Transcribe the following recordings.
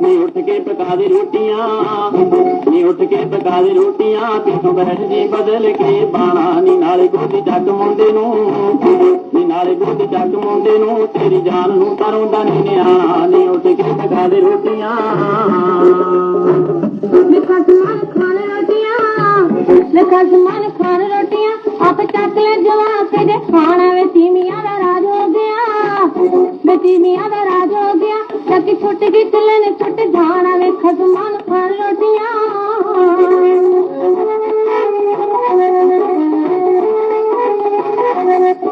ਪਕਾ ਦੇ ਰੋਟੀਆਂ ਨੀ ਉੱਠ ਕੇ ਪਕਾ ਦੇ ਰੋਟੀਆਂ, ਪਿੱਛੋਂ ਬੈਠ ਜੀ ਬਦਲ ਕੇ ਬਾਣਾ ਨੀ ਨਾਲੇ ਗੋਦੀ ਚੱਕ ਮੁੰਡੇ ਨੂੰ, ਨੀ ਨਾਲੇ ਗੋਦੀ ਚੱਕ ਮੁੰਡੇ ਨੂੰ, ਤੇਰੀ ਜਾਨ ਨੂੰ ਤਰੋਂਦਾ ਨੀ ਨਿਆਣਾ, ਨੀ ਉੱਠ ਕੇ ਪਕਾ ਦੇ ਰੋਟੀਆਂ। ਲਿਖਾ ਸਮਾਨ ਖਾਣ ਰੋਟੀਆਂ, ਲਿਖਾ ਸਮਾਨ ਖਾਣ ਰੋਟੀਆਂ, ਆਪ ਚੱਕ ਲੈ ਜਵਾ ਚੱਕੀ ਛੁੱਟ ਜਾਣਾ ਵੇ ਖਸਮਾਨ ਖਾਣ ਰੋਟੀਆਂ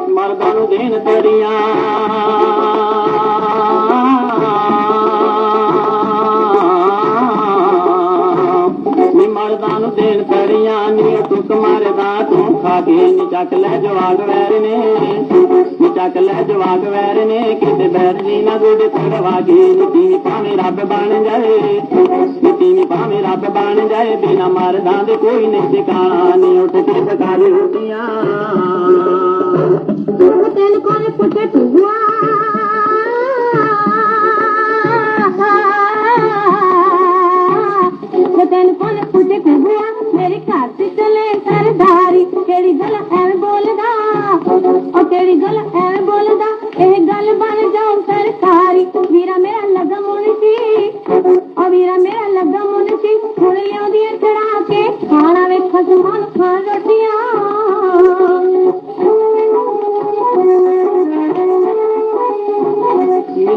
ਮਰਦਾਂ ਨੂੰ ਦੇਣ ਤੇਰੀਆਂ ਮਰਦਾਂ ਨੂੰ ਦੇਣ ਤੇਰੀਆਂ ਨੀ ਟੁੱਕ ਮਾਰਦਾ ਤੂੰ। ਕੇ ਨੀ ਚੱਕ ਲੈ ਜਵਾਗ ਵੈਰ ਨੇ। ਨੀ ਚੱਕ ਲੈ ਜਵਾਗ ਵੈਰ ਨੇ, ਕਿਤੇ ਬੈਰ ਜੀ ਨਾ ਗੋਡੇ ਤੜਵਾ ਕੇ। ਨੀ ਭਾਵੇਂ ਰੱਬ ਬਣ ਜਾਏ। ਨੀ ਭਾਵੇਂ ਰੱਬ ਬਣ ਜਾਏ, ਬਿਨਾ ਮਰਦਾਂ ਦੇ ਕੋਈ ਨਹੀਂ ਟਿਕਾਣਾ ਨੀ ਉੱਠ ਕੇ ਪਕਾ ਦੇ ਰੋਟੀਆਂ। ਤੈਨੂੰ ਕੋਨੇ ਪੁੱਛੇ ਤੂੰ ਤੈਨੂੰ ਕੋਨੇ ਪੁੱਛੇ ਤੂੰ ਮੇਰੇ ਘਰ ਤੇ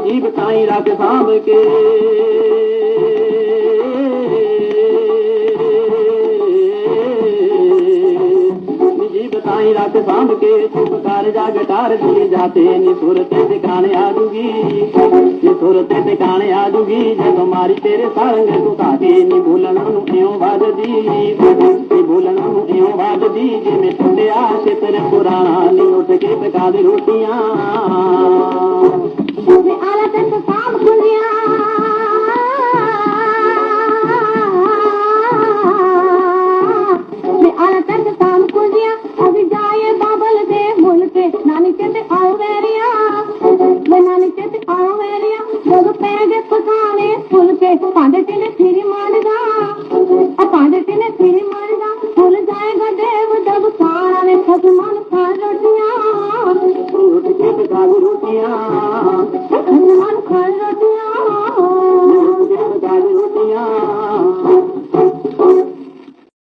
ਵੇਖੋ ਤਾਈ ਖਾਣ ਰੱਖ ਸਾਂਭ ਕੇ ਜੀ ਤਾਈ ਰੱਖ ਸਾਂਭ ਕੇ ਚੁੱਪ ਕਰ ਜਾ ਗਟਾਰ ਦੀ ਜਾਤੇ ਨੀ ਸੁਰ ਤੇ ਟਿਕਾਣੇ ਆ ਜੂਗੀ ਨੀ ਸੁਰ ਤੇ ਟਿਕਾਣੇ ਆ ਜੂਗੀ ਜਦੋਂ ਮਾਰੀ ਤੇਰੇ ਸੰਗ ਤੂੰ ਕਾਹੇ ਨੀ ਭੁੱਲਣ ਨੂੰ ਕਿਉਂ ਵੱਜਦੀ बका रोटियां। रोटियां روٽيا ڦوٽي ڪي ته ڪا ٻي روٽيا